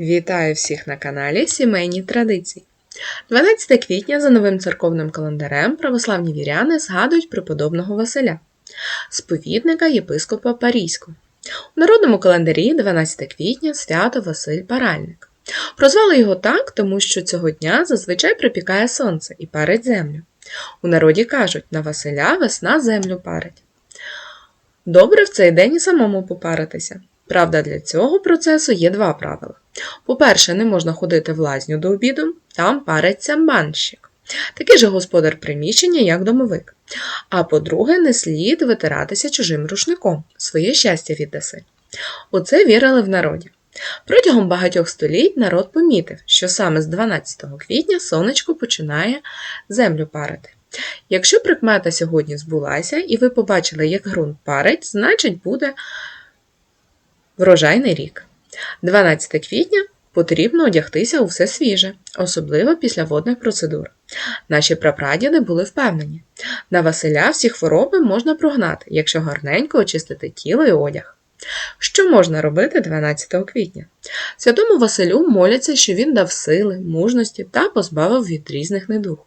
Вітаю всіх на каналі Сімейні Традиції. 12 квітня за новим церковним календарем православні віряни згадують преподобного Василя, сповідника єпископа Парійського. У народному календарі 12 квітня свято Василь Паральник. Прозвали його так, тому що цього дня зазвичай припікає сонце і парить землю. У народі кажуть, на Василя весна землю парить. Добре в цей день і самому попаритися. Правда, для цього процесу є два правила. По-перше, не можна ходити в лазню до обіду, там париться банщик. Такий же господар приміщення, як домовик. А по-друге, не слід витиратися чужим рушником, своє щастя віддаси. У це вірили в народі. Протягом багатьох століть народ помітив, що саме з 12 квітня сонечко починає землю парити. Якщо прикмета сьогодні збулася, і ви побачили, як ґрунт парить, значить буде врожайний рік. 12 квітня потрібно одягтися у все свіже, особливо після водних процедур. Наші прапрадіди були впевнені, на Василя всі хвороби можна прогнати, якщо гарненько очистити тіло і одяг. Що можна робити 12 квітня? Святому Василю моляться, що він дав сили, мужності та позбавив від різних недуг.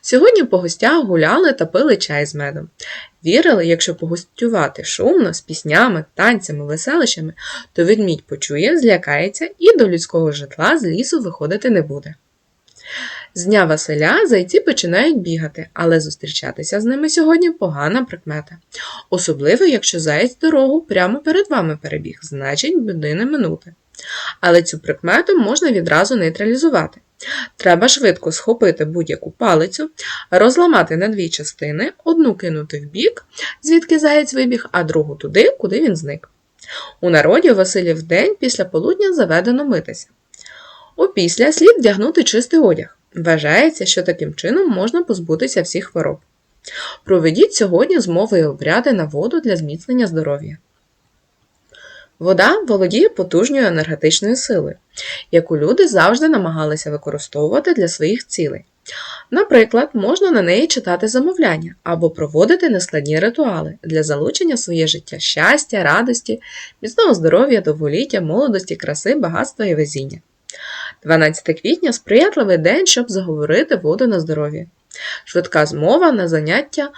Сьогодні по гостях гуляли та пили чай з медом. Вірили, якщо погостювати шумно, з піснями, танцями, веселищами, то ведмідь почує, злякається і до людського житла з лісу виходити не буде. З дня Василя зайці починають бігати, але зустрічатися з ними сьогодні погана прикмета. Особливо, якщо заєць дорогу прямо перед вами перебіг, значить біди не минути. Але цю прикмету можна відразу нейтралізувати. Треба швидко схопити будь-яку палицю, розламати на дві частини, одну кинути в бік, звідки заєць вибіг, а другу туди, куди він зник. У народі Василів день після полудня заведено митися. Опісля слід вдягнути чистий одяг. Вважається, що таким чином можна позбутися всіх хвороб. Проведіть сьогодні змови і обряди на воду для зміцнення здоров'я. Вода володіє потужною енергетичною силою, яку люди завжди намагалися використовувати для своїх цілей. Наприклад, можна на неї читати замовляння або проводити нескладні ритуали для залучення в своє життя щастя, радості, міцного здоров'я, довголіття, молодості, краси, багатства і везіння. 12 квітня сприятливий день, щоб заговорити воду на здоров'я. Швидка змова на заняття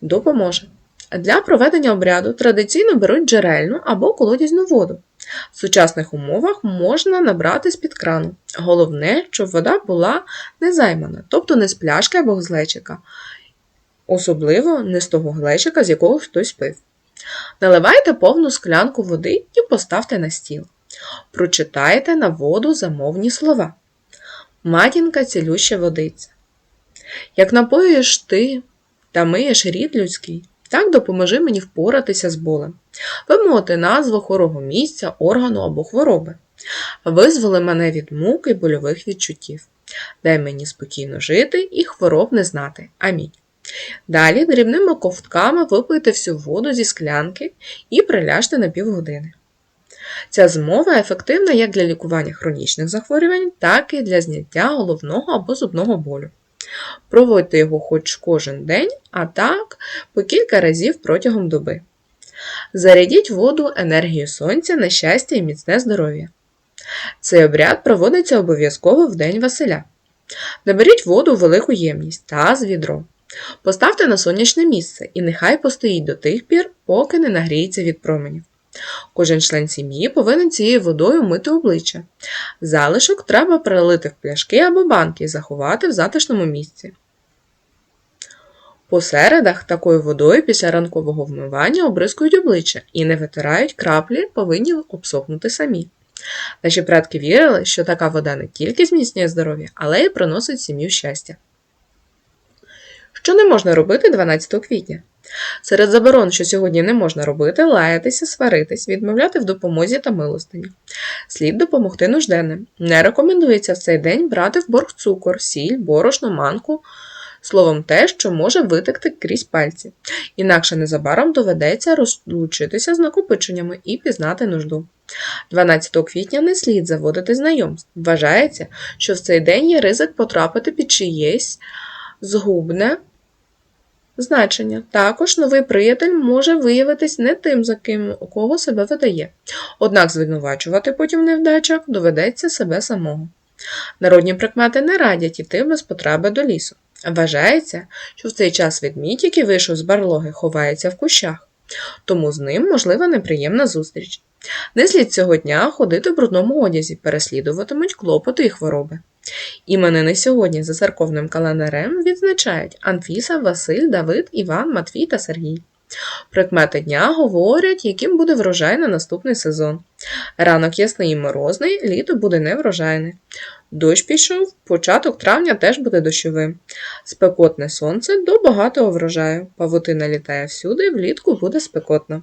допоможе. Для проведення обряду традиційно беруть джерельну або колодязну воду. В сучасних умовах можна набрати з-під крану. Головне, щоб вода була не займана, тобто не з пляшки або з глечика, особливо не з того глечика, з якого хтось пив. Наливайте повну склянку води і поставте на стіл. Прочитайте на воду замовні слова. Матінка цілюща водиця. Як напоїш ти та миєш рід людський, так допоможи мені впоратися з болем. Вимовити назву хворого місця, органу або хвороби. Визволи мене від мук і больових відчуттів. Дай мені спокійно жити і хвороб не знати. Амінь. Далі дрібними ковтками випийте всю воду зі склянки і приляжте на півгодини. Ця змова ефективна як для лікування хронічних захворювань, так і для зняття головного або зубного болю. Проводьте його хоч кожен день, а так по кілька разів протягом доби. Зарядіть воду енергією сонця на щастя і міцне здоров'я. Цей обряд проводиться обов'язково в День Василя. Наберіть воду в велику ємність та з відро. Поставте на сонячне місце і нехай постоїть до тих пір, поки не нагріється від променів. Кожен член сім'ї повинен цією водою мити обличчя. Залишок треба перелити в пляшки або банки і заховати в затишному місці. По середах такою водою після ранкового вмивання обрискують обличчя і не витирають краплі, повинні обсохнути самі. Наші предки вірили, що така вода не тільки зміцнює здоров'я, але й приносить сім'ю щастя. Що не можна робити 12 квітня? Серед заборон, що сьогодні не можна робити, лаятися, сваритись, відмовляти в допомозі та милостині. Слід допомогти нужденним. Не рекомендується в цей день брати в борг цукор, сіль, борошно, манку, словом, те, що може витекти крізь пальці. Інакше незабаром доведеться розлучитися з накопиченнями і пізнати нужду. 12 квітня не слід заводити знайомств. Вважається, що в цей день є ризик потрапити під чиєсь згубне Значення. Також новий приятель може виявитись не тим, за ким у кого себе видає. Однак звинувачувати потім в невдачах доведеться себе самого. Народні прикмети не радять іти без потреби до лісу. Вважається, що в цей час ведмідь, який вийшов з барлоги, ховається в кущах, тому з ним можлива неприємна зустріч. Не слід цього дня ходити в брудному одязі, переслідуватимуть клопоти і хвороби. Іменини сьогодні за церковним календарем відзначають Анфіса, Василь, Давид, Іван, Матвій та Сергій. Прикмети дня говорять, яким буде врожай на наступний сезон. Ранок ясний і морозний, літо буде неврожайне. Дощ пішов, початок травня теж буде дощовим. Спекотне сонце до багатого врожаю. Павутина літає всюди, влітку буде спекотно.